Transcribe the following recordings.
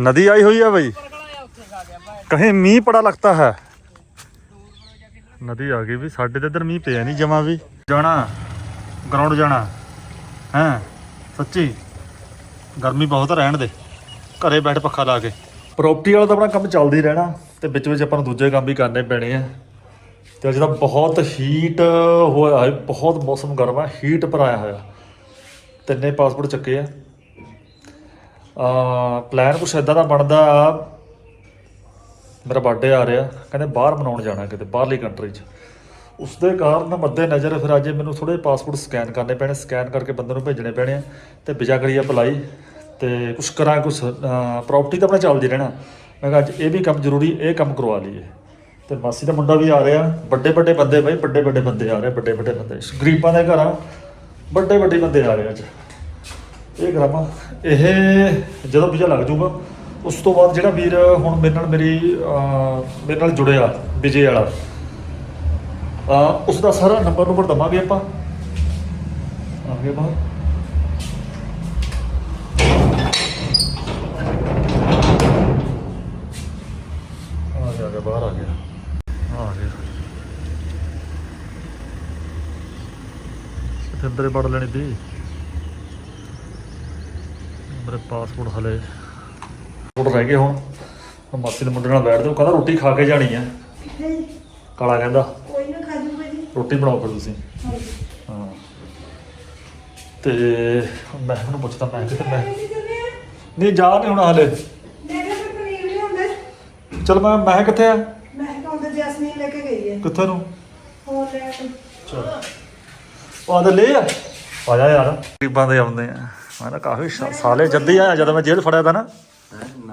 नदी आई हुई है भाई कहीं मींह पड़ा लगता है ਨਦੀ ਆ ਗਈ ਵੀ ਸਾਡੇ ਤੇ ਇੱਧਰ ਮੀਂਹ ਪਿਆ ਨਹੀਂ ਜਮਾ ਵੀ ਜਾਣਾ ਗਰਾਊਂਡ ਜਾਣਾ ਹੈ ਸੱਚੀ ਗਰਮੀ ਬਹੁਤ ਆ, ਰਹਿਣ ਦੇ ਘਰੇ ਬੈਠ ਪੱਖਾ ਲਾ ਕੇ ਪ੍ਰਾਪਰਟੀ ਵਾਲਾ ਤਾਂ ਆਪਣਾ ਕੰਮ ਚੱਲਦਾ ਹੀ ਰਹਿਣਾ ਤੇ ਵਿੱਚ ਵਿੱਚ ਆਪਾਂ ਨੂੰ ਦੂਜੇ ਕੰਮ ਵੀ ਕਰਨੇ ਪੈਣੇ ਆ ਤੇ ਅੱਜ ਤਾਂ ਬਹੁਤ ਹੀਟ ਹੋਇਆ ਹੈ ਬਹੁਤ ਮੌਸਮ ਗਰਮ ਆ ਹੀਟ ਪਰ ਆਇਆ ਹੋਇਆ ਤਿੰਨੇ ਪਾਸਪੋਰਟ ਚੱਕੇ ਆ ਆ ਪਲਾਨ ਕੁਛ ਇਦਾਂ ਦਾ ਬਣਦਾ ਮੇਰਾ ਬਰਥਡੇ ਆ ਰਿਹਾ। ਕਹਿੰਦੇ ਬਾਹਰ ਮਨਾਉਣ ਜਾਣਾ ਕਿਤੇ, ਬਾਹਰਲੀ ਕੰਟਰੀ 'ਚ। ਉਸ ਦੇ ਕਾਰਨ ਮੱਦੇ ਨਜ਼ਰ ਫਿਰ ਅੱਜ ਮੈਨੂੰ ਥੋੜੇ ਪਾਸਪੋਰਟ ਸਕੈਨ ਕਰਨੇ ਪੈਣੇ। ਸਕੈਨ ਕਰਕੇ ਬੰਦੇ ਨੂੰ ਭੇਜਣੇ ਪੈਣੇ ਆ ਤੇ ਵੀਜ਼ਾ ਕਰੀ ਅਪਲਾਈ ਤੇ ਕੁਛ ਕਰਾਂ, ਕੁਛ ਪ੍ਰਾਪਰਟੀ ਤਾਂ ਆਪਣਾ ਚੱਲਦੀ ਰਹਿਣਾ। ਮੈਂ ਕਿਹਾ ਅੱਜ ਇਹ ਵੀ ਕੰਮ ਜ਼ਰੂਰੀ, ਇਹ ਕੰਮ ਕਰਵਾ ਲਈਏ। ਤੇ ਮਾਸੀ ਦਾ ਮੁੰਡਾ ਵੀ ਆ ਰਿਹਾ। ਵੱਡੇ ਵੱਡੇ ਬੰਦੇ ਬਈ, ਵੱਡੇ ਵੱਡੇ ਬੰਦੇ ਆ ਰਹੇ ਵੱਡੇ ਵੱਡੇ ਬੰਦੇ। ਗਰੀਬਾਂ ਦੇ ਘਰਾਂ, ਵੱਡੇ ਵੱਡੇ ਬੰਦੇ ਆ ਰਹੇ ਅੱਜ। ਇਹ ਗਰਾਮਾ ਇਹ ਜਦੋਂ ਵੀਜ਼ਾ ਲੱਗ ਜਾਊਗਾ ਉਸ ਤੋਂ ਬਾਅਦ ਜਿਹੜਾ ਵੀਰ ਹੁਣ ਮੇਰੇ ਨਾਲ ਮੇਰੀ ਮੇਰੇ ਨਾਲ ਜੁੜਿਆ ਵਿਜੇ ਵਾਲਾ ਅਹ, ਉਸ ਦਾ ਸਾਰਾ ਨੰਬਰ ਨੰਬਰ ਦਵਾਂਗੇ ਆਪਾਂ। ਆਗੇ ਬਾਹਰ ਆ ਗਿਆ ਆ ਗਿਆ ਬਾਹਰ ਆ ਗਿਆ। ਆ ਗਿਆ ਇੱਥੇ ਅੰਦਰੇ ਵੜ ਲੈਣੀ ਦੀ ਮੇਰੇ ਪਾਸਪੋਰਟ ਹਲੇ ਪਾਸਪੋਰਟ ਰਹਿ ਗਏ ਹੁਣ। ਮਾਸੀ ਦੇ ਮੁੰਡੇ ਨਾਲ ਬੈਠਦੇ ਉਹ ਕਹਿੰਦਾ ਰੋਟੀ ਖਾ ਕੇ ਜਾਣੀ ਆ। ਕਾਲਾ ਕਹਿੰਦਾ। ਕੋਈ ਨਾ ਖਾ ਜੂਗਾ ਜੀ। ਰੋਟੀ ਬਣਾਓ ਫਿਰ ਤੁਸੀਂ। ਹਾਂ। ਤੇ ਮੈਂ ਉਹਨੂੰ ਪੁੱਛਦਾ ਮੈਂ ਕਿਤੇ ਮੈਂ ਨਹੀਂ ਜਾ ਨਹੀਂ ਹੁਣ ਹਲੇ। ਚਲ ਮੈਂ ਮੈਂ ਕਿੱਥੇ ਆ? ਮੈਂ ਕਿਹਾ ਉਹਦੇ ਜੈਸਮੀਨ ਲੈ ਕੇ ਗਈ ਹੈ। ਕਿੱਥੇ ਨੂੰ? ਹੋਰ ਲੈ ਕੇ ਚਲ। ਉਹ ਆਦੇ ਲੈ ਆ। ਆ ਜਾ ਯਾਰ। ਗਰੀਬਾਂ ਦੇ ਆਉਂਦੇ ਆ। ਮੈਂ ਤਾਂ ਕਾਫੀ ਸਾ- ਸਾਲੇ ਜੱਦੀ ਆਇਆ ਜਦੋਂ ਮੈਂ ਜੇਲ੍ਹ ਫੜਿਆ ਤਾ ਨਾ।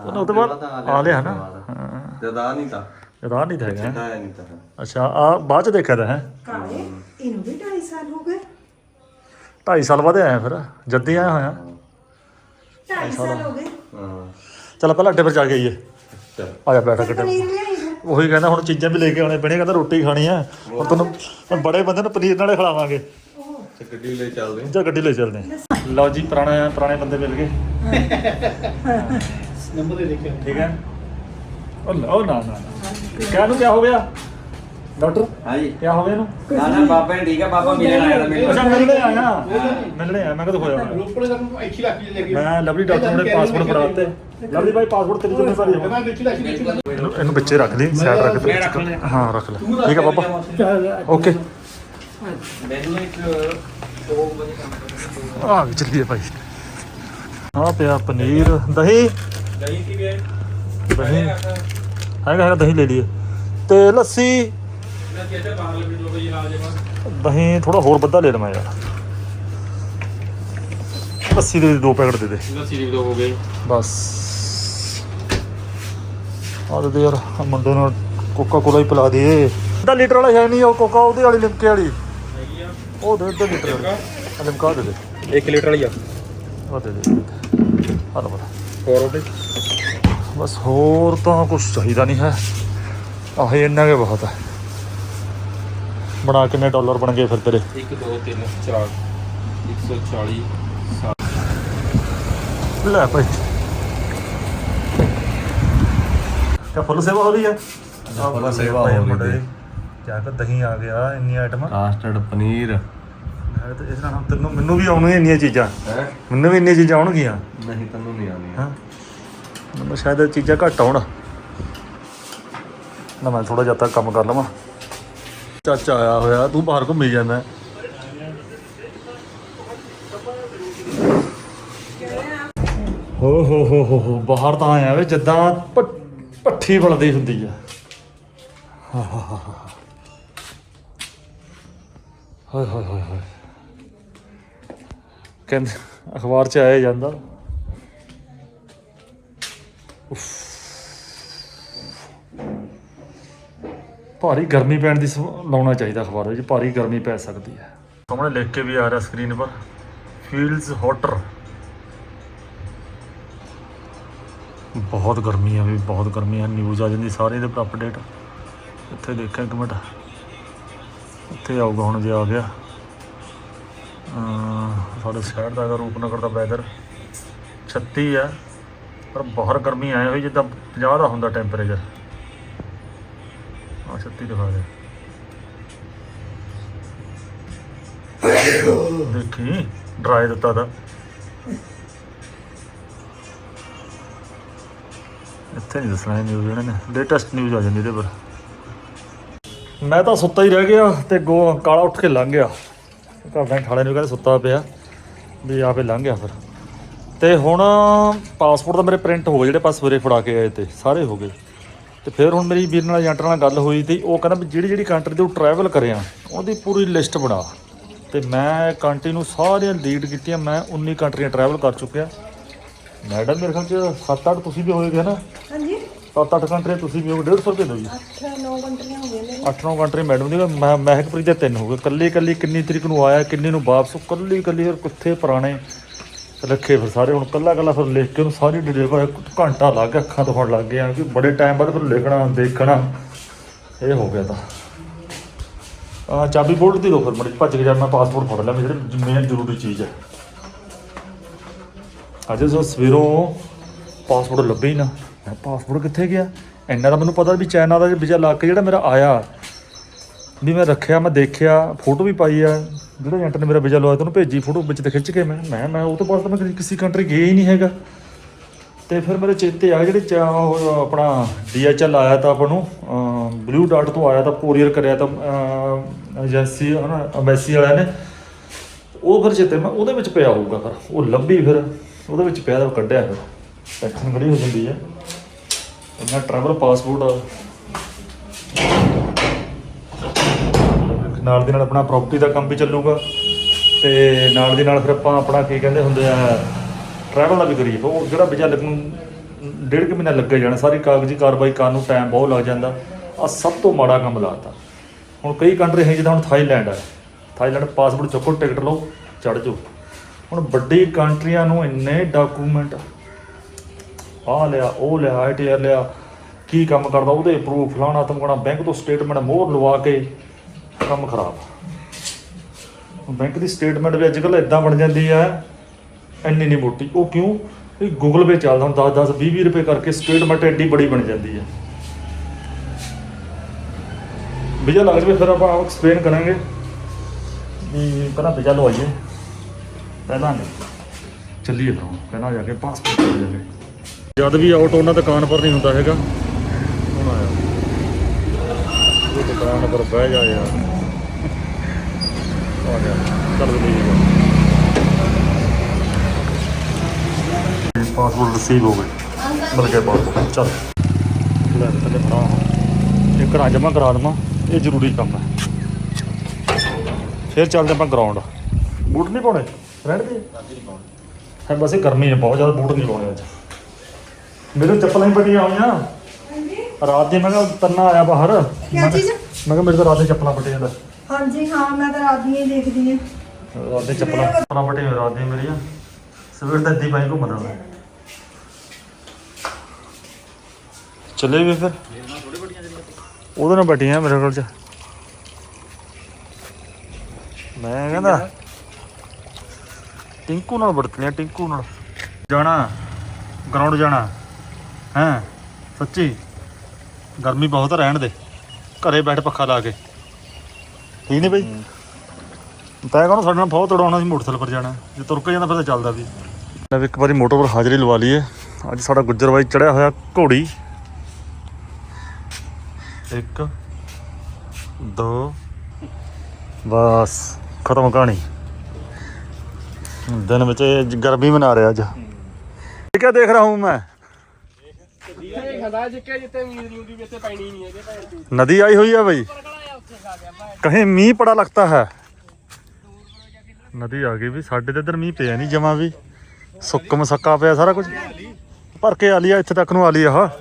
ਉਹਨੇ ਉਹ ਤੋਂ ਬਾਅਦ ਆ ਲਿਆ ਨਾ। ਹਾਂ। ਜਦਾ ਨਹੀਂ ਤਾਂ। ਰਾਹ ਨਹੀਂ ਤਾਂ ਹੈਗਾ। ਨਾ ਨਹੀਂ ਤਾਂ ਅੱਛਾ ਆ ਬਾਅਦ ਚ ਦੇਖਿਆ ਤਾਂ ਹੈ। ਕਾਲੇ ਇਹਨੂੰ ਵੀ 2.5 ਸਾਲ ਹੋ ਗਏ। 2.5 ਸਾਲ ਬਾਅਦ ਆਇਆ ਫਿਰ ਜੱਦੀ ਆਇਆ ਹੋਇਆ। 2.5 ਸਾਲ। ਹੋ ਗਏ। ਹਾਂ। ਚਲ ਪਹਿਲਾਂ ਅੱਡੇ ਪਰ ਜਾ ਕੇ ਆਈਏ। ਚੱਲ। ਆ ਜਾ ਬੈਠ ਅੱਡੇ ਪਨੀਰ ਲਿਆਈ ਹੈ। ਉਹੀ ਕਹਿੰਦਾ ਹੁਣ ਚੀਜ਼ਾਂ ਵੀ ਲੈ ਕੇ ਆਉਣੇ ਪੈਣੀਆਂ ਕਹਿੰਦਾ ਰੋਟੀ ਖਾਣੀ ਆ ਹੁਣ ਤੁਹਾਨੂੰ ਹੁਣ ਬੜੇ ਬੰਦੇ ਨੂੰ ਪਨੀਰ ਨਾਲੇ ਖਿਲਾਵਾਂਗੇ। ਤੇ ਗੱਡੀ ਲੈ ਚੱਲਦੇ ਜਾਂ ਗੱਡੀ ਲੈ ਚੱਲਦੇ ਹਾਂ। ਲਓ ਜੀ ਪੁਰਾਣਾ ਪੁਰਾਣੇ ਬੰਦੇ ਮਿਲ ਗਏ। ਨੰਬਰ ਦੇ ਦੇਖਿਆ ਠੀਕ ਹੈ। ਉਹ ਨਾ ਉਹ ਨਾ ਨਾ। ਕਿਆ ਨੂੰ ਕਿਆ ਹੋ ਗਿਆ? ਡਾਕਟਰ? ਹਾਂਜੀ ਕਿਆ ਹੋ ਗਿਆ ਇਹਨੂੰ? ਨਾ ਨਾ ਬਾਬਾ ਨੇ ਠੀਕ ਆ ਬਾਬਾ ਮਿਲਣ ਆਇਆ ਤਾਂ ਅੱਛਾ ਮਿਲਣ ਮਿਲਣੇ ਆਇਆ ਮਿਲਣੇ ਆਇਆ ਮੈਂ ਕਦੋਂ ਹੋਇਆ? ਰੋਪੜੇ ਦਾ ਨੂੰ ਇੱਥੇ ਲੱਗ ਲੈ ਕੇ ਮੈਂ ਲਵਲੀ ਡਾਕਟਰ ਨੇ ਪਾਸਪੋਰਟ ਫੜਾ ਦਿੱਤੇ ਲਵਲੀ ਭਾਈ ਪਾਸਪੋਰਟ ਤੇਰੀ ਜ਼ਿੰਮੇਵਾਰੀ ਹੈ ਮੈਂ ਇੱਥੇ ਲੱਗ। ਕੇ ਇਹਨੂੰ ਇਹਨੂੰ ਵਿੱਚੇ ਰੱਖ ਲਈ ਸਾਈਡ ਰੱਖ ਦੇ। ਹਾਂ ਰੱਖ ਲੈ। ਠੀਕ ਹੈ ਪਾਪਾ। ਓਕੇ। ਮੈਨੂੰ ਇੱਕ 2 ਵਜੇ ਕੰਮ ਆ ਵੀ ਚੱਲੀਏ ਭਾਈ। ਆ ਪਿਆ ਪਨੀਰ ਦਹੀਂ। ਗਈ ਸੀ ਵੇ ਦਹੀਂ। ਹੈਗਾ ਹੈਗਾ ਦਹੀਂ ਲੈ ਲਈਏ। ਤੇ ਲੱਸੀ। ਦਹੀਂ ਥੋੜਾ ਹੋਰ ਵੱਧਾ ਲੈ ਲਵਾਂ ਯਾਰ। ਲੱਸੀ ਦੇ ਦੋ ਪੈਕਟ ਦੇ ਦੇ। ਲੱਸੀ ਦੀ ਦੋ ਹੋ ਗਏ। ਬਸ। ਆ ਦੇ ਯਾਰ ਮੁੰਡੇ ਨੂੰ ਕੋਕਾ ਕੋਲਾ ਹੀ ਪਿਲਾ ਦੇ। ਅੱਧਾ ਲੀਟਰ ਵਾਲਾ ਹੈ ਨਹੀਂ ਉਹ ਕੋਕਾ ਉਹਦੇ ਵਾਲੀ ਲਿਮਕੇ ਵਾਲੀ। ਉਹ ਦੇ ਅੱਧਾ ਲੀਟਰ ਵਾਲੀ। ਆਹ ਲਿਮਕਾ ਦੇ ਦੇ? 1 ਲੀਟਰ ਵਾਲੀ ਆ। ਉਹ ਦੇ ਦੇ। ਆ ਲਓ ਬੜਾ ਹੋਰ ਉਹਦੇ? ਬਸ ਹੋਰ ਤਾਂ ਕੁਝ ਚਾਹੀਦਾ ਨਹੀਂ ਹੈ। ਆਹ ਇੰਨਾ ਕੇ ਬਹੁਤ ਹੈ। ਬਣਾ ਕਿੰਨੇ ਡਾਲਰ ਬਣ ਗਏ ਫਿਰ ਤੇਰੇ? 1 2 3 4 140 ਲੈ ਭਾਈ। ਕਿਆ ਫੁੱਲ ਸੇਵਾ ਹੋ ਰਹੀ ਹੈ? ਫੁੱਲ ਸੇਵਾ ਹੋ ਰਹੀ ਹੈ। ਕਿਆ ਕਿ ਦਹੀਂ ਆ ਗਿਆ ਇੰਨੀ ਆਈਟਮਾਂ ਕਾਸਟਰਡ ਪਨੀਰ। ਮੈਂ ਤਾਂ ਇਸ ਨਾਲ ਹੁਣ ਤੈਨੂੰ ਮੈਨੂੰ ਵੀ ਆਉਣਗੀਆਂ ਇੰਨੀਆਂ ਚੀਜ਼ਾਂ। ਹੈ? ਮੈਨੂੰ ਵੀ ਇੰਨੀਆਂ ਚੀਜ਼ਾਂ ਆਉਣਗੀਆਂ। ਨਹੀਂ ਤੈਨੂੰ ਨਹੀਂ ਆਣੀ ਹਾਂ। ਮੈਨੂੰ ਸ਼ਾਇਦ ਇਹ ਚੀਜ਼ਾਂ ਘੱਟ ਆਉਣ। ਨਾ ਮੈਂ ਥੋੜਾ ਜਿਹਾ ਕੰਮ ਕਰ ਲਵਾਂ। ਚਾਚਾ ਆਇਆ ਹੋਇਆ ਤੂੰ ਬਾਹਰ ਘੁੰਮੀ ਜਾਂਦਾ। ਹੋ ਹੋ ਹੋ ਹੋ ਹੋ ਬਾਹਰ ਤਾਂ ਆਇਆ ਵੇ ਜਿੱਦਾਂ ਭੱਠੀ ਬਣਦੀ ਹੁੰਦੀ ਆ। ਹਾਏ ਹਾਏ ਹਾਏ ਹਾਏ। ਕਹਿੰਦੇ, ਅਖਬਾਰ 'ਚ ਆਇਆ ਜਾਂਦਾ। ਭਾਰੀ ਗਰਮੀ ਪੈਣ ਦੀ ਸਮ- ਲਾਉਣਾ ਚਾਹੀਦਾ ਅਖਬਾਰ ਵਿੱਚ, ਭਾਰੀ ਗਰਮੀ ਪੈ ਸਕਦੀ ਹੈ। ਸਾਹਮਣੇ ਲਿਖ ਕੇ ਵੀ ਆ ਰਿਹਾ ਸਕਰੀਨ ਪਰ, ਫੀਲਡਸ ਹੌਟਰ। ਬਹੁਤ ਗਰਮੀ ਆ ਵੀ, ਬਹੁਤ ਗਰਮੀ ਆ। ਨਿਊਜ਼ ਆ ਜਾਂਦੀ ਸਾਰੇ ਦੇ ਪਰ ਅਪਡੇਟ ਇੱਥੇ ਦੇਖਾਂ ਇੱਕ ਮਿੰਟ। ਇੱਥੇ ਆਊਗਾ ਹੁਣ ਜੇ ਆ ਗਿਆ। ਸਾਡੇ ਸਾਈਡ ਦਾ ਹੈਗਾ ਰੂਪਨਗਰ ਦਾ ਵੈਦਰ 36 ਆ, ਪਰ ਬਾਹਰ ਗਰਮੀ ਆਈ ਹੋਈ ਜਿੱਦਾਂ 50 ਦਾ ਹੁੰਦਾ ਟੈਂਪਰੇਚਰ ਆ 36 ਦਿਖਾ ਦੇ। ਦੇਖੀ ਡਰਾਈ ਦਿੱਤਾ ਦਾ ਇੱਥੇ ਨਹੀਂ ਦੱਸਣਾ ਨਿਊਜ਼ ਇਹਨਾਂ ਨੇ। ਲੇਟੈਸਟ ਨਿਊਜ਼ ਆ ਜਾਂਦੀ ਇਹਦੇ ਪਰ। ਮੈਂ ਤਾਂ ਸੁੱਤਾ ਹੀ ਰਹਿ ਗਿਆ ਤੇ ਗੋ ਕਾਲਾ ਉੱਠ ਕੇ ਲੰਘ ਗਿਆ। ਘਰ ਦੇ ਠਾਲੇ ਨੂੰ ਕਹਿੰਦੇ ਸੁੱਤਾ ਪਿਆ ਵੀ ਆਪੇ ਲੰਘ ਗਿਆ ਫਿਰ। ਤੇ ਹੁਣ ਪਾਸਪੋਰਟ ਤਾਂ ਮੇਰੇ ਪ੍ਰਿੰਟ ਹੋ ਗਏ ਜਿਹੜੇ ਪਾਸ ਸਵੇਰੇ ਫੜਾ ਕੇ ਆਏ ਤੇ ਸਾਰੇ ਹੋ ਗਏ। ਤੇ ਫਿਰ ਹੁਣ ਮੇਰੀ ਵੀਰ ਨਾਲ ਏਜੰਟ ਨਾਲ ਗੱਲ ਹੋਈ ਤੇ ਉਹ ਕਹਿੰਦਾ ਵੀ ਜਿਹੜੀ ਜਿਹੜੀ ਕੰਟਰੀ ਤੋਂ ਟਰੈਵਲ ਕਰਿਆ ਉਹਦੀ ਪੂਰੀ ਲਿਸਟ ਬਣਾ। ਤੇ ਮੈਂ ਕੰਟਰੀ ਨੂੰ ਸਾਰੀਆਂ ਲੀਡ ਕੀਤੀਆਂ ਮੈਂ 19 ਕੰਟਰੀਆਂ ਟਰੈਵਲ ਕਰ ਚੁੱਕਿਆ। ਮੈਡਮ ਮੇਰੇ ਖਿਆਲ ਚ 7-8 ਤੁਸੀਂ ਵੀ ਹੋਏਗੇ ਨਾ? ਹਾਂਜੀ। 7-8 ਕੰਟਰੀਆਂ ਤੁਸੀਂ ਵੀ ਹੋਗੇ 150 ਰੁਪਏ ਦੋ ਜੀ। 8 9 ਕੰਟਰੀਆਂ ਹੋ 8-9 ਕੰਟਰੀ ਮੈਡਮ ਦੀ ਮੈਂ ਮਹਿਕਪ੍ਰੀਤ ਦੇ ਤਿੰਨ ਹੋ ਗਏ। ਕੱਲੀ ਕੱਲੀ ਕਿੰਨੀ ਤਰੀਕ ਨੂੰ ਆਇਆ, ਕਿੰਨੀ ਨੂੰ ਵਾਪਸ, ਕੱਲੀ ਕੱਲੀ ਫਿਰ ਕਿੱਥੇ ਪੁਰਾਣੇ ਰੱਖੇ ਫਿਰ ਸਾਰੇ। ਹੁਣ ਕੱਲਾ ਕੱਲਾ ਫਿਰ ਲਿਖ ਕੇ ਉਹਨੂੰ ਸਾਰੀ ਡਿਟੇਲ ਘੰਟਾ ਲੱਗ ਗਿਆ, ਅੱਖਾਂ ਤੋਂ ਫੜ ਲੱਗ ਗਿਆ ਕਿ ਬੜੇ ਟਾਈਮ ਬਾਅਦ ਫਿਰ ਲਿਖਣਾ, ਦੇਖਣਾ, ਇਹ ਹੋ ਗਿਆ ਤਾਂ। ਆ ਚਾਬੀ ਬੋਰਡ ਦੀ ਦੋ ਫਿਰ ਮੜੀ ਭੱਜ ਕੇ ਜਾ, ਮੈਂ ਪਾਸਪੋਰਟ ਫੜ ਲਿਆ, ਮੇਰੇ ਮੇਨ ਜ਼ਰੂਰੀ ਚੀਜ਼ ਹੈ। ਅੱਜ ਸੋ ਸਵੇਰੋਂ ਪਾਸਪੋਰਟ ਲੱਭੇ ਹੀ ਨਾ। ਮੈਂ ਪਾਸਪੋਰਟ ਕਿੱਥੇ ਗਿਆ? ਇੰਨਾ ਤਾਂ ਮੈਨੂੰ ਪਤਾ ਵੀ ਚਾਈਨਾ ਦਾ ਵੀਜ਼ਾ ਲਾ ਕੇ ਜਿਹੜਾ ਮੇਰਾ ਆਇਆ, ਵੀ ਮੈਂ ਰੱਖਿਆ, ਮੈਂ ਦੇਖਿਆ, ਫੋਟੋ ਵੀ ਪਾਈ ਆ, ਜਿਹੜਾ ਏਜੰਟ ਨੇ ਮੇਰਾ ਵੀਜ਼ਾ ਲਵਾਇਆ ਤੈਨੂੰ ਭੇਜੀ ਫੋਟੋ ਵਿੱਚ ਤੇ ਖਿੱਚ ਕੇ ਮੈਂ ਮੈਂ ਮੈਂ ਉਹ ਤੋਂ ਬਾਅਦ ਤਾਂ ਮੈਂ ਕਿਸੇ ਕੰਟਰੀ ਗਿਆ ਹੀ ਨਹੀਂ ਹੈਗਾ। ਤੇ ਫਿਰ ਮੇਰੇ ਚੇਤੇ ਆ ਜਿਹੜੇ ਚਾ- ਉਹ ਆਪਣਾ ਡੀਐਚਐਲ ਆਇਆ ਤਾਂ ਆਪਾਂ ਨੂੰ ਬਲੂ ਡਾਟ ਤੋਂ ਆਇਆ ਤਾਂ ਕੋਰੀਅਰ ਕਰਿਆ ਤਾਂ ਏਜੰਸੀ ਹਨਾ ਐਮਬੈਸੀ ਵਾਲਿਆਂ ਨੇ। ਉਹ ਫਿਰ ਚੇਤੇ ਮੈਂ ਉਹਦੇ ਵਿੱਚ ਪਿਆ ਹੋਊਗਾ ਫਿਰ, ਉਹ ਲੱਭੀ ਫਿਰ, ਉਹਦੇ ਵਿੱਚ ਪਿਆ ਤਾਂ ਕੱਢਿਆ ਫਿਰ। ਟੈਕਸ਼ਨ ਖੜੀ ਹੋ ਜਾਂਦੀ ਹੈ। ਇੰਨਾ ਟਰੈਵਲ ਪਾਸਪੋਰਟ ਆ। ਨਾਲ ਦੇ ਨਾਲ ਆਪਣਾ ਪ੍ਰਾਪਰਟੀ ਦਾ ਕੰਮ ਵੀ ਚੱਲੂਗਾ। ਤੇ ਨਾਲ ਦੇ ਨਾਲ ਫਿਰ ਆਪਾਂ ਆਪਣਾ ਕੀ ਕਹਿੰਦੇ ਹੁੰਦੇ ਆ ਟਰੈਵਲ ਦਾ ਵੀ ਕਰੀਏ। ਉਹ ਜਿਹੜਾ ਵੀਜ਼ਾ ਲੱਗਣ ਨੂੰ ਡੇਢ ਕੁ ਮਹੀਨਾ ਲੱਗੇ ਜਾਣਾ, ਸਾਰੀ ਕਾਗਜ਼ੀ ਕਾਰਵਾਈ ਕਰਨ ਨੂੰ ਟਾਈਮ ਬਹੁਤ ਲੱਗ ਜਾਂਦਾ। ਆ ਸਭ ਤੋਂ ਮਾੜਾ ਕੰਮ ਲਾਤਾ। ਹੁਣ ਕਈ ਕੰਟਰੀ ਹੈ ਜਿੱਦਾਂ ਹੁਣ ਥਾਈਲੈਂਡ ਆ। ਥਾਈਲੈਂਡ ਪਾਸਪੋਰਟ ਚੁੱਕੋ ਟਿਕਟ ਲਓ ਚੜ ਜਾਓ। ਹੁਣ ਵੱਡੀ ਕੰਟਰੀਆਂ ਨੂੰ ਇੰਨੇ ਡਾਕੂਮੈਂਟ ਆ ਲਿਆ, ਉਹ ਲਿਆ ਆਈਟੀਆਰ ਲਿਆ, ਕੀ ਕੰਮ ਕਰਦਾ ਉਹਦੇ ਪ੍ਰੂਫ ਫਲਾਣਾ ਤਮਕਣਾ ਬੈਂਕ ਤੋਂ ਸਟੇਟਮੈਂਟ ਮੋਹਰ ਲਵਾ ਕੇ ਕੰਮ ਖਰਾਬ। ਬੈਂਕ ਦੀ ਸਟੇਟਮੈਂਟ ਵੀ ਅੱਜ ਕੱਲ੍ਹ ਇਦਾਂ ਬਣ ਜਾਂਦੀ ਹੈ ਇੰਨੀ ਨਹੀਂ ਮੋਟੀ। ਉਹ ਕਿਉਂ? ਇਹ ਗੂਗਲ ਪੇ ਚੱਲਦਾ ਹੁਣ 10 10 20 20 ਰੁਪਏ ਕਰਕੇ ਸਟੇਟਮੈਂਟ ਐਡੀ ਬੜੀ ਬਣ ਜਾਂਦੀ ਹੈ ਵੀਜ਼ਾ ਲੱਗ ਜਵੇ, ਫਿਰ ਆਪਾਂ ਐਕਸਪਲੇਨ ਕਰਾਂਗੇ ਵੀ ਪਹਿਲਾਂ ਵੀਜ਼ਾ ਲਵਾਈਏ। ਪਹਿਲਾਂ ਨਹੀਂ। ਚੱਲੀਏ ਫਿਰ ਪਹਿਲਾਂ ਜਾ ਕੇ ਪਾਸਪੋਰਟ ਲੈ ਜਾ ਕੇ ਜਦ ਵੀ ਆਊਟ ਉਹਨਾਂ ਦੁਕਾਨ ਪਰ ਨਹੀਂ ਹੁੰਦਾ ਹੈਗਾ। ਹੁਣ ਆਇਆ। ਇਹ ਦੁਕਾਨ ਪਰ ਬਹਿ ਜਾ ਯਾਰ। ਆ ਗਿਆ। ਚੱਲ ਵੀ ਪਾਸਪੋਰਟ ਰਿਸੀਵ ਹੋ ਗਏ ਮਿਲ ਗਿਆ ਪਾਸਪੋਰਟ ਚੱਲ। ਲੈ ਤੇ ਫੜਾ ਇਹ ਘਰਾਂ ਜਮਾ ਕਰਾ ਦੇਵਾਂ। ਇਹ ਜ਼ਰੂਰੀ ਕੰਮ ਹੈ। ਫਿਰ ਚੱਲਦੇ ਆਪਾਂ ਗਰਾਊਂਡ ਬੂਟ ਨਹੀਂ ਪਾਉਣੇ? ਰਹਿਣ ਦੇ। ਹੈ ਬਸ ਇਹ ਗਰਮੀ ਹੈ ਬਹੁਤ ਜ਼ਿਆਦਾ ਬੂਟ ਨਹੀਂ ਪਾਉਣੇ ਅੱਜ। ਮੇਰੇ ਚੱਪਲਾਂ ਹੀ ਬੜੀਆਂ ਹੋਈਆਂ। ਹਾਂਜੀ। ਰਾਤ ਦੀ ਮੈਂ ਕਿਹਾ ਤੰਨਾ ਆਇਆ ਬਾਹਰ। ਚੀਜ਼? ਮੈਂ ਕਿਹਾ ਮੇਰੇ ਤਾਂ ਰਾਤ ਦੀ ਚੱਪਲਾਂ ਪੱਟੀਆਂ ਦਾ ਹਾਂਜੀ ਹਾਂ ਮੈਂ ਤਾਂ ਰਾਤ ਦੀਆਂ ਹੀ ਦੇਖਦੀ ਹਾਂ। ਰਾਤ ਦੀ ਚੱਪਲਾਂ ਚੱਪਲਾਂ ਪੱਟੀਆਂ ਰਾਤ ਦੀਆਂ ਮੇਰੀਆਂ। ਸਵੇਰ ਦਾ ਇੱਦੀ ਪਾਈ ਘੁੰਮਦਾ ਮੈਂ ਚੱਲੇ ਵੀ ਫਿਰ। ਉਹਦੇ ਨਾਲ ਬੈਠੀਆਂ ਮੇਰੇ ਕੋਲ ਚ। ਮੈਂ ਕਹਿੰਦਾ ਟਿੰਕੂ ਨਾਲ ਵਰਤਲੀਆਂ ਟਿੰਕੂ ਨਾਲ। ਜਾਣਾ ਗਰਾਊਂਡ ਜਾਣਾ। ਹੈਂ? ਸੱਚੀ? ਗਰਮੀ ਬਹੁਤ ਆ, ਰਹਿਣ ਦੇ। ਘਰੇ ਬੈਠ ਪੱਖਾ ਲਾ ਕੇ। ਠੀਕ ਨਹੀਂ ਬਈ? ਤੈਂ ਕਹਿੰਦਾ ਸਾਡੇ ਨਾਲ ਬਹੁਤ ਉਡਾਉਣਾ ਸੀ ਮੋਟਰਸਾਈਕਲ ਪਰ ਜਾਣਾ। ਜੇ ਤੁਰ ਕੇ ਜਾਂਦਾ ਫਿਰ ਤਾਂ ਚੱਲਦਾ ਵੀ। ਲੈ ਵੀ ਇੱਕ ਵਾਰੀ ਮੋਟਰ ਪਰ ਹਾਜ਼ਰੀ ਲਵਾ ਲਈਏ। ਅੱਜ ਸਾਡਾ ਗੁੱਜਰ ਬਾਈ ਚੜਿਆ ਹੋਇਆ ਘੋੜੀ। ਇੱਕ ਦੋ। ਬਸ ਖਤਮ ਕਹਾਣੀ। ਦਿਨ ਵਿੱਚ ਇਹ ਗਰਮੀ ਮਨਾ ਰਿਹਾ ਅੱਜ। ਇਹ ਕਿਆ ਦੇਖ ਰਹਾ ਹੂੰ ਮੈਂ? ਇਹ ਖਦਾ ਜਿੱਕੇ ਜਿੱਤੇ ਉਮੀਦ ਨਹੀਂ ਹੁੰਦੀ ਵੀ ਇੱਥੇ ਪੈਣੀ ਨਹੀਂ ਹੈਗੇ ਭੈਣ ਦੀ नदी आई हुई है भाई कहीं मींह पड़ा लगता है ਨਦੀ ਆ ਗਈ ਵੀ ਸਾਡੇ ਤੇ ਇਧਰ ਮੀਂਹ ਪਿਆ ਨਹੀਂ ਜਮਾ ਵੀ ਸੁੱਕ ਮਸੱਕਾ ਪਿਆ ਸਾਰਾ ਕੁਝ ਭਰ ਕੇ ਆ ਲਿਆ ਇੱਥੇ ਤੱਕ ਨੂੰ ਆ ਲਿਆ ਆਹ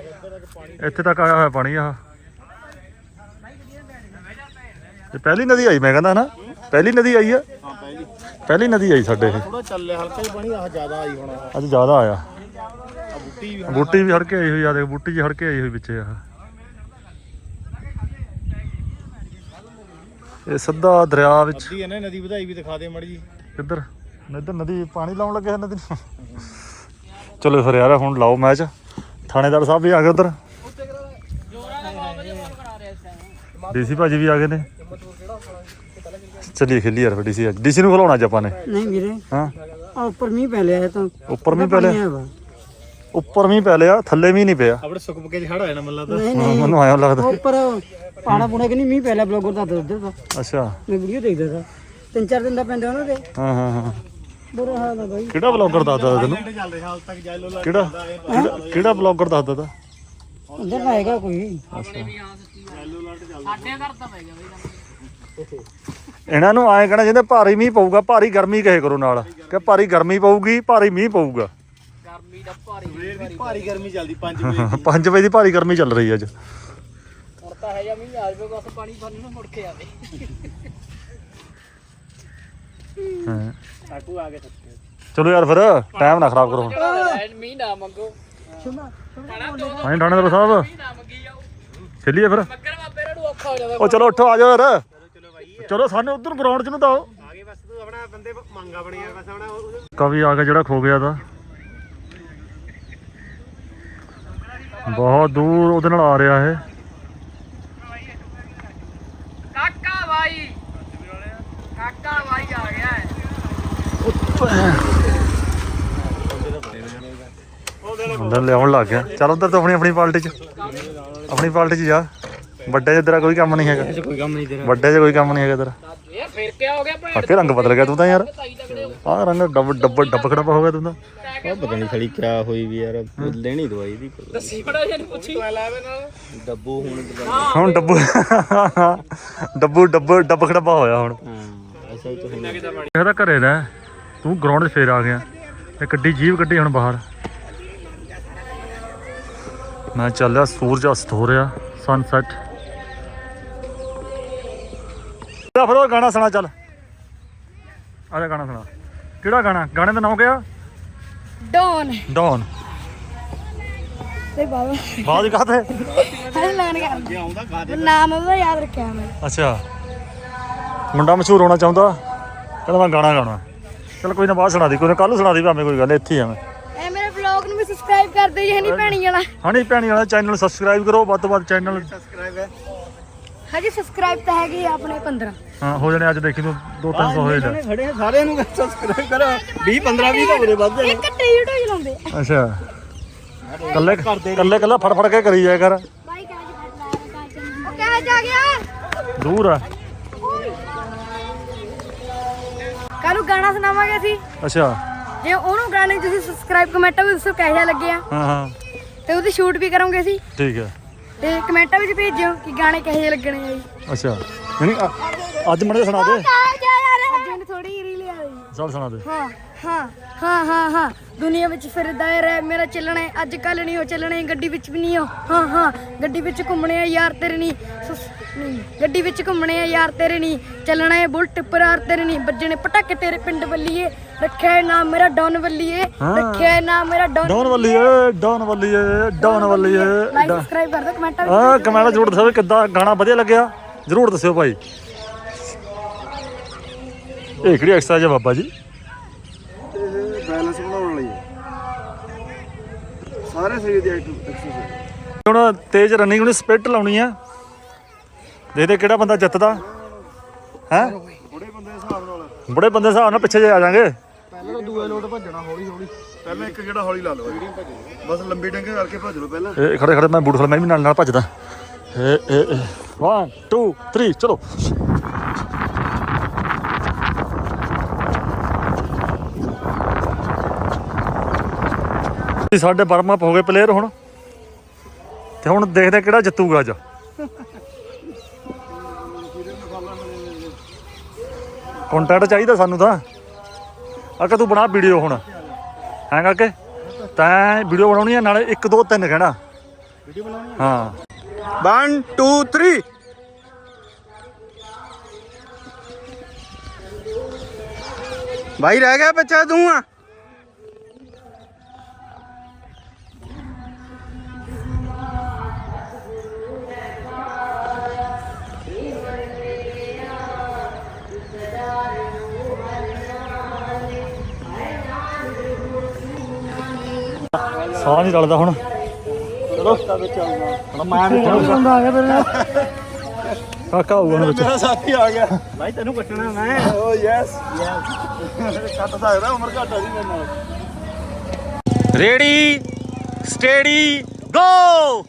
ਇੱਥੇ ਤੱਕ ਆਇਆ ਹੋਇਆ ਪਾਣੀ ਆਹ ਇਹ ਪਹਿਲੀ ਨਦੀ ਆਈ ਮੈਂ ਕਹਿੰਦਾ ਨਾ ਪਹਿਲੀ ਨਦੀ ਆਈ ਆ ਪਹਿਲੀ ਨਦੀ ਆਈ ਸਾਡੇ ਇਹ ਥੋੜਾ ਚੱਲੇ ਹਲਕਾ ਹੀ ਪਾਣੀ ਆ ਜ਼ਿਆਦਾ ਆਈ ਹੋਣਾ ਅੱਜ ਜ਼ਿਆਦਾ ਆਇਆ ਬੁੱਟੀ ਵੀ ਬੂਟੀ ਵੀ ਹੜ ਕੇ ਆਈ ਹੋਈ ਆ ਦੇਖ ਬੂਟੀ ਜੀ ਹੜ ਕੇ ਆਈ ਹੋਈ ਵਿੱਚੇ ਆਹ ਇਹ ਸਿੱਧਾ ਦਰਿਆ ਵਿੱਚ। ਅੱਧੀ ਇਹਨੇ ਨਦੀ ਵਧਾਈ ਵੀ ਦਿਖਾ ਦੇ ਮੜੀ ਜੀ। ਕਿੱਧਰ? ਇੱਧਰ ਨਦੀ ਪਾਣੀ ਲਾਉਣ ਲੱਗੇ ਨਦੀ ਨੂੰ ਚਲੋ ਫਿਰ ਯਾਰ ਹੁਣ ਲਾਓ ਮੈਚ। ਥਾਣੇਦਾਰ ਸਾਹਿਬ ਵੀ ਆ ਗਏ ਉਧਰ। ਡੀਸੀ ਭਾਜੀ ਵੀ ਆ ਗਏ ਨੇ। ਚੱਲੀਏ ਖੇਲੀ ਯਾਰ ਡੀਸੀ। ਡੀਸੀ ਨੂੰ ਖਲਾਉਣਾ ਅੱਜ ਆਪਾਂ ਨੇ। ਨਹੀਂ ਵੀਰੇ। ਹਾਂ। ਆ ਉੱਪਰ ਮੀਂਹ ਪੈ ਲਿਆ ਤਾਂ। ਉੱਪਰ ਮੀਂਹ ਪੈ ਲਿਆ। ਵਾ। ਉੱਪਰ ਮੀਂਹ ਪੈ ਲਿਆ ਥੱਲੇ ਮੀਂਹ ਨਹੀਂ ਪਿਆ। ਨਹੀਂ ਹਾਂ, ਨਹੀਂ ਮੈਨੂੰ ਆਇਆ ਲੱਗਦਾ। ਉੱਪਰ ਪਾਣਾ ਪੁਣਾ ਕਿ ਨਹੀਂ ਮੀਂਹ ਪੈ ਲਿਆ ਬਲੌਗਰ ਦਾ ਉੱਧਰ ਦਾ। ਅੱਛਾ। ਮੈਂ ਵੀਡੀਓ ਦੇਖਦਾ ਸੀ ਤਿੰਨ ਚਾਰ ਦਿਨ ਦਾ ਪੈਂਦਾ ਉਹਨਾਂ ਦੇ। ਹਾਂ ਹਾਂ ਹਾਂ। ਬੁਰਾ ਹਾਲ ਆ ਬਾਈ। ਕਿਹੜਾ ਬਲੌਗਰ ਦੱਸਦਾ ਤੈਨੂੰ? ਕਿਹੜਾ ਕਿਹੜਾ- ਕਿਹੜਾ ਬਲੌਗਰ ਦੱਸਦਾ ਤਾ? ਉੱਧਰ ਦਾ ਹੈਗਾ ਕੋਈ। ਇਹਨਾਂ ਨੂੰ ਐਂ ਕਹਿਣਾ ਭਾਰੀ ਮੀਂਹ ਪਊਗਾ ਭਾਰੀ ਗਰਮੀ ਕਹੇ ਕਰੋ ਨਾਲ। ਕਿ ਭਾਰੀ ਗਰਮੀ ਪਊਗੀ ਭਾਰੀ ਮੀਂਹ ਪਊਗਾ। ਗਰਮੀ ਦਾ ਭਾਰੀ 5 ਵਜੇ ਦੀ। ਭਾਰੀ ਗਰਮੀ ਚੱਲ ਰਹੀ ਅੱਜ। ਹੁਣ ਤਾਂ ਹੈ ਜਾਂ ਮੀਂਹ ਆ ਜਾਵੇ ਬਸ ਪਾਣੀ ਫੜਨ ਨੂੰ ਮੁੜ ਕੇ ਆਵੇ। ਹਾਂ। ਸਾਕੂ ਆ ਗਏ ਸੱਤੇ ਚਲੋ ਯਾਰ ਫਿਰ ਟਾਈਮ ਨਾ ਖਰਾਬ ਕਰੋ ਹੁਣ। ਮੀਂਹ ਨਾ ਮੰਗੋ। ਥਾਣੇਦਾਰ ਸਾਹਿਬ ਨਾ ਮੰਗੀ ਜਾਓ। ਚੱਲੀਏ ਫਿਰ। ਮੱਕਰ ਬਾਬੇ ਨੂੰ ਔਖਾ ਹੋ ਜਾਂਦਾ ਉਹ ਚਲੋ ਉੱਠੋ ਆ ਜਾਓ ਯਾਰ। ਚਲੋ ਸਾਨੂੰ ਉਧਰ ਗਰਾਊਂਡ 'ਚ ਨੂੰ ਤਾਓ ਆਗੇ ਬਸ ਤੂੰ ਆਪਣਾ ਬੰਦੇ ਮੰਗਾ ਬਣੀ ਯਾਰ ਬਸ ਆਪਣਾ ਕਵੀ ਆ ਕੇ ਜਿਹੜਾ ਖੋ ਗਿਆ ਦਾ ਬਹੁਤ ਦੂਰ ਉਹਦੇ ਨਾਲ ਆ ਰਿਹਾ ਇਹ। ਕਾਕਾ ਭਾਈ ਕਾਕਾ ਭਾਈ ਆ ਗਿਆ ਹੈ। ਅੰਦਰ ਲਿਆਉਣ ਲੱਗ ਗਿਆ। ਚੱਲ ਉਧਰ ਤੋਂ ਆਪਣੀ ਆਪਣੀ ਪਾਰਟੀ 'ਚ। ਆਪਣੀ ਪਾਰਟੀ 'ਚ ਜਾ। ਵੱਡੇ 'ਚ ਤੇਰਾ ਕੋਈ ਕੰਮ ਨਹੀਂ ਹੈਗਾ। ਵੱਡੇ 'ਚ ਕੋਈ ਕੰਮ ਨਹੀਂ ਹੈਗਾ ਤੇਰਾ। ਫਿਰ ਕਿਆ ਹੋ ਗਿਆ ਭੈਣ? ਰੰਗ ਬਦਲ ਗਿਆ ਤੂੰ ਤਾਂ ਯਾਰ। ਤਾਈ ਤਕੜੇ ਹੋ ਆਹ ਰੰਗ ਡੱਬ ਡੱਬ ਡੱਬ ਖੜਪਾ ਹੋ ਗਿਆ ਤੂੰ ਤਾਂ। ਆ ਪਤਾ ਨਹੀਂ ਖੜੀ ਕਿਆ ਹੋਈ ਵੀ ਯਾਰ ਲੈਣੀ ਦਵਾਈ ਦੀ ਦੱਸੀ ਬੜਾ ਜਨ ਪੁੱਛੀ। ਡੱਬੂ ਹੁਣ ਹੁਣ ਡੱਬੂ ਡੱਬੂ ਡੱਬ ਡੱਬ ਖੜਪਾ ਹੋਇਆ ਹੁਣ। ਹਾਂ ਅਸਲ ਤੋਂ ਹੁਣ ਇਹਦਾ ਘਰੇ ਰਹਿ ਤੂੰ ਗਰਾਊਂਡ 'ਚ ਫੇਰ ਆ ਗਿਆ। ਇਹ ਗੱਡੀ ਜੀਵ ਕੱਢੀ ਹੁਣ ਬਾਹਰ। ਮੈਂ ਚੱਲਿਆ ਸੂਰਜ ਅਸਤ ਹੋ ਰਿਹਾ। ਸਨਸੈਟ ਜਾ ਫਿਰ ਉਹ ਗਾਣਾ ਸੁਣਾ ਚੱਲ। ਆ ਜਾ ਗਾਣਾ ਸੁਣਾ। ਕਿਹੜਾ ਗਾਣਾ? ਗਾਣੇ ਦਾ ਨਾਮ ਕਿਆ? ਡੌਨ। ਡੌਨ। ਤੇ ਬਾਬਾ। ਬਾਜ ਕਾਤੇ ਹਲੇ ਲਾਣ ਗਿਆ। ਨਾਮ ਉਹਦਾ ਯਾਦ ਰੱਖਿਆ ਮੈਂ। ਅੱਛਾ। ਮੁੰਡਾ ਮਸ਼ਹੂਰ ਹੋਣਾ ਚਾਹੁੰਦਾ। ਕਹਿੰਦਾ ਮੈਂ ਗਾਣਾ ਗਾਉਣਾ। ਚਲ ਕੋਈ ਨਾ ਬਾਅਦ ਸੁਣਾ ਦੀ। ਕੋਈ ਨਾ ਕੱਲ ਸੁਣਾ ਦੀ ਭਾਵੇਂ ਕੋਈ ਗੱਲ ਇੱਥੇ ਹੀ ਆ ਮੈਂ। ਇਹ ਮੇਰੇ ਵਲੌਗ ਨੂੰ ਵੀ ਸਬਸਕ੍ਰਾਈਬ ਕਰ ਦਿਓ ਜੀ। ਹਨੀ ਭੈਣੀ ਵਾਲਾ ਹਣੀ ਭੈਣੀ ਵਾਲਾ। ਚੈਨਲ ਸਬਸਕ੍ਰਾਈਬ ਕਰੋ। ਵੱਧ ਤੋਂ ਵੱਧ ਚੈਨਲ ਹਜੇ ਸਬਸਕ੍ਰਾਈਬ ਤਾਂ ਹੈਗੇ ਆ ਆਪਣੇ 15 ਹਾਂ ਹੋ ਜਾਣੇ ਅੱਜ ਦੇਖੀ ਤੂੰ 2-300 ਹੋਏ ਲੈ ਖੜੇ ਆ, ਸਾਰਿਆਂ ਨੂੰ ਸਬਸਕ੍ਰਾਈਬ ਕਰੋ। 20 15 20 ਤਾਂ ਬੜੇ ਵੱਧ ਇੱਕ ਟੀਟੋ ਚਲਾਉਂਦੇ ਆ। ਅੱਛਾ। ਕੱਲੇ ਕੱਲੇ ਕੱਲਾ ਫੜ ਫੜ ਕੇ ਕਰੀ ਜਾਇਆ ਕਰ। ਬਾਈ ਕਾਜ ਉਹ ਕਹਿ ਜਾ ਗਿਆ? ਦੂਰ ਆ। ਕਾਨੂੰ ਗਾਣਾ ਸੁਣਾਵਾਂਗੇ ਅਸੀਂ। ਅੱਛਾ। ਜੇ ਉਹਨੂੰ ਗਾਣੇ 'ਚ ਤੁਸੀਂ ਸਬਸਕ੍ਰਾਈਬ ਕਮੈਂਟਾਂ ਵਿੱਚ ਦੱਸੋ ਕਿਹੋ ਜਿਹਾ ਲੱਗਿਆ। ਹਾਂ ਹਾਂ। ਤੇ ਉਹਦੀ ਸ਼ੂਟ ਵੀ ਕਰਾਂਗੇ ਅਸੀਂ। ਠੀਕ ਹੈ ਤੇ ਕਮੈਂਟਾਂ ਵਿੱਚ ਭੇਜਿਓ ਕਿ ਗਾਣੇ ਕਿਹੋ ਲੱਗਣੇ ਆ ਜੀ। ਅੱਛਾ ਅ- ਅੱਜ ਮੜੇ ਸੁਣਾ ਦੇ। ਅੱਜ ਥੋੜੀ ਰੀਲ ਚੱਲ ਸੁਣਾ ਦੇ। ਹਾਂ ਹਾਂ ਹਾਂ ਹਾਂ ਹਾਂ। ਦੁਨੀਆ ਵਿੱਚ ਫਿਰਦਾ ਹੈ ਰਹਿ ਮੇਰਾ ਚੱਲਣਾ ਹੈ, ਅੱਜ ਕੱਲ ਨਹੀਂ ਉਹ ਚੱਲਣੇ ਗੱਡੀ ਵਿੱਚ ਵੀ ਨਹੀਂ ਉਹ। ਹਾਂ ਹਾਂ ਗੱਡੀ ਵਿੱਚ ਘੁੰਮਣੇ ਆ ਯਾਰ ਤੇਰੇ ਨਹੀਂ ਸੁਸ- ਨਹੀਂ, ਗੱਡੀ ਵਿੱਚ ਘੁੰਮਣੇ ਆ ਯਾਰ ਤੇਰੇ ਨਹੀਂ ਚੱਲਣਾ ਹੈ ਬੁਲਟ ਪਰਾਰ ਤੇਰੇ ਨਹੀਂ ਵੱਜਣੇ ਪਟਾਕੇ ਤੇਰੇ ਪਿੰਡ ਵੱਲੀਏ ਰੱਖਿਆ ਨਾਮ ਮੇਰਾ ਡੌਨ ਵੱਲੀਏ ਹਾਂ। ਰੱਖਿਆ ਨਾਮ ਮੇਰਾ ਡੌਨ ਡੌਨ ਵੱਲੀਏ ਡੌਨ ਵੱਲੀਏ ਡੌਨ ਵੱਲੀਏ ਲਾਈਕ ਸਬਸਕ੍ਰਾਈਬ ਕਰ ਦਿਓ ਕਮੈਂਟਾਂ ਵਿੱਚ ਆ ਕਮੈਂਟ ਜ਼ਰੂਰ ਦੱਸੋ ਵੀ ਕਿੱਦਾਂ ਗਾਣਾ ਵਧੀਆ ਲੱਗਿਆ। ਜ਼ਰੂਰ ਦੱਸਿਓ ਭਾਈ। ਇਹ ਕਿਹੜੀ ਐਕਸਰਸਾਈਜ਼ ਹੈ ਬਾਬਾ ਜੀ? ਬੈਲੈਂਸ ਬਣਾਉਣ ਲਈ ਹੈ। ਸਾਰੇ ਸਰੀਰ ਦੀ ਐਕਸਰਸਾਈਜ਼ ਹੁਣ ਤੇਜ਼ ਰਨਿੰਗ ਨੂੰ ਸਪਿਟ ਲਾਉਣੀ ਆ। ਦੇਖਦੇ ਕਿਹੜਾ ਬੰਦਾ ਜਿੱਤਦਾ। ਹੈ? ਬੁੜੇ ਬੰਦੇ ਦੇ ਹਿਸਾਬ ਨਾਲ ਬੜੇ ਬੰਦੇ ਹਿਸਾਬ ਨਾਲ ਪਿੱਛੇ ਜੇ ਆ ਜਾਾਂਗੇ। ਪਹਿਲਾਂ ਦੂਏ ਲੋਟ ਭੱਜਣਾ ਹੌਲੀ ਹੌਲੀ। ਪਹਿਲਾਂ ਇੱਕ ਜਿਹੜਾ ਹੌਲੀ ਲਾ ਲਓ। ਬਸ ਲੰਬੀ ਡੰਗੇ ਕਰਕੇ ਭੱਜ ਲਓ ਪਹਿਲਾਂ। ਇਹ ਖੜੇ ਖੜੇ ਮੈਂ ਬੂਟ ਖਲ ਮੈਂ ਵੀ ਨਾਲ ਨਾਲ ਭੱਜਦਾ। 1 2 3 ਚਲੋ। ਸਾਡੇ ਵਾਰਮ ਅਪ ਹੋ ਗਏ ਪਲੇਅਰ ਹੁਣ। ਤੇ ਹੁਣ ਦੇਖਦੇ ਕਿਹੜਾ ਜਿੱਤੂਗਾ ਅੱਜ। ਕੰਟੈਂਟ ਚਾਹੀਦਾ ਸਾਨੂੰ ਤਾਂ। ਆ ਕਿ ਤੂੰ ਬਣਾ ਵੀਡੀਓ ਹੁਣ। ਹੈਂ ਕਰਕੇ ਤੈਂ ਵੀਡੀਓ ਬਣਾਉਣੀ ਹੈ ਨਾਲੇ 1 2 3 ਕਹਿਣਾ। ਵੀਡੀਓ ਬਣਾਉਣੀ ਹਾਂ। 1 2 3 ਭਾਈ, ਰਹਿ ਗਿਆ ਬੱਚਾ ਤੂੰ ਆ। ਸਾਹ ਨਹੀਂ ਰਲਦਾ ਹੁਣ। ਚਲੋ ਹੁਣ ਮੈਂ ਵੀ ਬੰਦਾ ਆ ਗਿਆ ਮੇਰੇ ਨਾਲ। ਕਾਕਾ ਆਊਗਾ ਹੁਣ ਵਿੱਚ। ਮੇਰਾ ਸਾਥੀ ਆ ਗਿਆ। ਭਾਈ ਤੈਨੂੰ ਕੱਟਣਾ ਮੈਂ। ਓ ਯੈਸ ਕੱਟ ਸਕਦਾ ਉਮਰ ਘੱਟ ਆ ਜੀ ਮੇਰੇ ਨਾਲ। Ready steady go!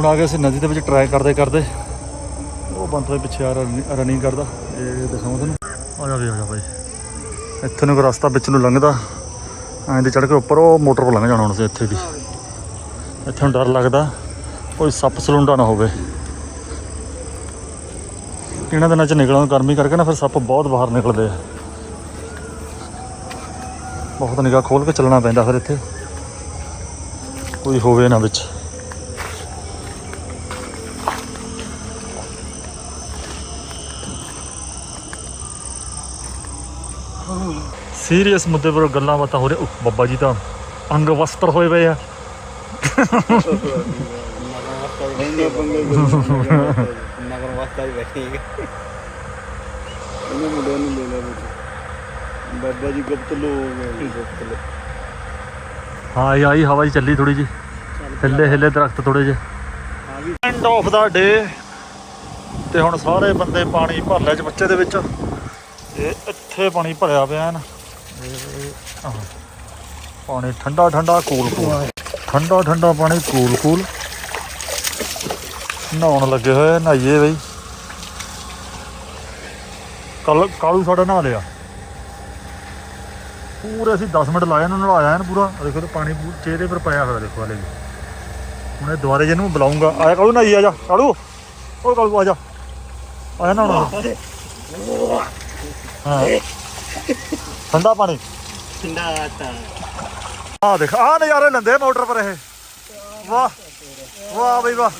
ਹੁਣ ਆ ਗਏ ਅਸੀਂ ਨਦੀ ਦੇ ਵਿੱਚ ਟਰਾਈ ਕਰਦੇ ਕਰਦੇ ਉਹ ਬੰਦਾ ਪਿੱਛੇ ਆ ਰਨਿੰਗ ਕਰਦਾ, ਇਹ ਦਿਖਾਵਾਂ ਤੁਹਾਨੂੰ। ਆ ਜਾ ਵੀ, ਆ ਜਾ ਬਾਈ। ਇੱਥੇ ਨੂੰ ਰਸਤਾ ਵਿੱਚ ਨੂੰ ਲੰਘਦਾ, ਐਂ ਦੇ ਚੜ ਕੇ ਉੱਪਰ ਉਹ ਮੋਟਰ ਕੋਲ ਲੰਘ ਜਾਣਾ ਹੁਣ ਅਸੀਂ ਇੱਥੇ ਵੀ। ਇੱਥੇ ਨੂੰ ਡਰ ਲੱਗਦਾ, ਕੋਈ ਸੱਪ ਸਲੂੰਡਾ ਨਾ ਹੋਵੇ। ਇਹਨਾਂ ਦਿਨਾਂ ਚ ਨਿਕਲਣ ਗਰਮੀ ਕਰਕੇ ਨਾ ਫਿਰ ਸੱਪ ਬਹੁਤ ਬਾਹਰ ਨਿਕਲਦੇ ਆ। ਬਹੁਤ ਨਿਗਾਹ ਖੋਲ ਕੇ ਚੱਲਣਾ ਪੈਂਦਾ ਫਿਰ ਇੱਥੇ। ਕੋਈ ਹੋਵੇ ਨਾ ਵਿੱਚ। ਸੀਰੀਅਸ ਮੁੱਦੇ ਪਰ ਗੱਲਾਂ ਬਾਤਾਂ ਹੋ ਰਹੀਆਂ। ਉਫ਼, ਬੱਬਾ ਜੀ ਤਾਂ ਅੰਗ ਵਸਤਰ ਹੋਏ ਪਏ ਆ। ਮਗਰ ਵਾਸਤਾ ਵੀ ਬੈਠੇਗਾ ਇਹਨੇ ਮੁੰਡਿਆਂ ਨੂੰ ਲੈ ਲਿਆ ਵਿੱਚ ਬਾਬਾ ਜੀ ਗੁਪਤ ਹੋ ਗਏ ਗੁਪਤ ਹਾਂ ਆਈ ਆਈ ਹਵਾ ਜੀ ਚੱਲੀ ਥੋੜੀ ਜੀ ਹਿੱਲੇ ਹਿੱਲੇ ਦਰਖਤ ਥੋੜੇ ਜੇ ਐਂਡ ਆਫ ਦਾ ਡੇ ਤੇ ਹੁਣ ਸਾਰੇ ਬੰਦੇ ਪਾਣੀ ਭਰ ਲਿਆ ਚ ਬੱਚੇ ਦੇ ਵਿੱਚ। ਇਹ ਇੱਥੇ ਪਾਣੀ ਭਰਿਆ ਪਿਆ ਐਨ ਇਹ ਆਹ, ਪਾਣੀ ਠੰਡਾ ਠੰਡਾ ਕੂਲ ਕੂਲ। ਠੰਡਾ ਠੰਡਾ ਪਾਣੀ ਕੂਲ ਕੂਲ। ਨਹਾਉਣ ਲੱਗੇ ਹੋਏ ਆ, ਨਹਾਈਏ ਬਈ। ਕੱਲ ਕਾਲੂ ਸਾਡਾ ਨਹਾ ਲਿਆ। ਪੂਰੇ ਅਸੀਂ 10 ਮਿੰਟ ਲਾਏ ਇਹਨੂੰ ਨਲਾਇਆ ਇਹਨੂੰ ਪੂਰਾ। ਆਹ ਦੇਖੋ ਤੇ ਪਾਣੀ ਪੂ- ਚਿਹਰੇ ਪਰ ਪਾਇਆ ਹੋਇਆ ਦੇਖੋ ਹਲੇ ਵੀ। ਹੁਣ ਇਹ ਦੁਬਾਰੇ ਜਿਹਨੂੰ ਬੁਲਾਉਂਗਾ ਆਇਆ ਕਾਲੂ ਨਹਾਈ ਆ ਜਾ। ਕਾਲੂ ਓ ਕਾਲੂ ਆ ਜਾ। ਆਇਆ ਨਾ ਹਾਂ। ਠੰਡਾ ਪਾਣੀ? ਠੰਡਾ ਆ ਦੇਖ ਆ ਨਜ਼ਾਰੇ ਲੈਂਦੇ ਮੋਟਰ ਪਰ ਇਹ। ਵਾਹ ਵਾਹ ਬਈ ਵਾਹ।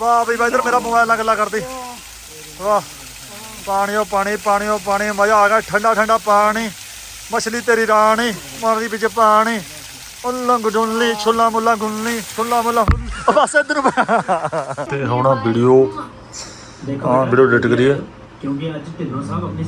ਵਾਹ ਬਈ ਵਾਹ ਇਧਰ ਮੇਰਾ ਮੋਬਾਈਲ ਨਾ ਗੱਲਾਂ ਕਰਦੀ। ਵਾਹ। ਪਾਣੀਓ ਪਾਣੀ ਪਾਣੀਓ ਪਾਣੀ ਮਜ਼ਾ ਆ ਗਿਆ। ਠੰਡਾ ਠੰਡਾ ਪਾਣੀ। ਮਛਲੀ ਤੇਰੀ ਰਾਣੀ ਮਾਰਦੀ ਵਿੱਚ ਪਾਣੀ। ਉਲੰਗ ਜੁਨਲੀ ਛੁੱਲਾ ਮੁੱਲਾ ਗੁੰਨਲੀ ਛੁੱਲਾ ਮੁੱਲਾ ਬਸ ਇਧਰ ਤੇ ਹੁਣ ਵੀਡੀਓ ਹਾਂ ਵੀਡੀਓ ਐਡਿਟ ਕਰੀਏ। ਕਿਉਂਕਿ ਅੱਜ ਢਿੱਲੋਂ ਸਾਹਿਬ ਆਪਣੀ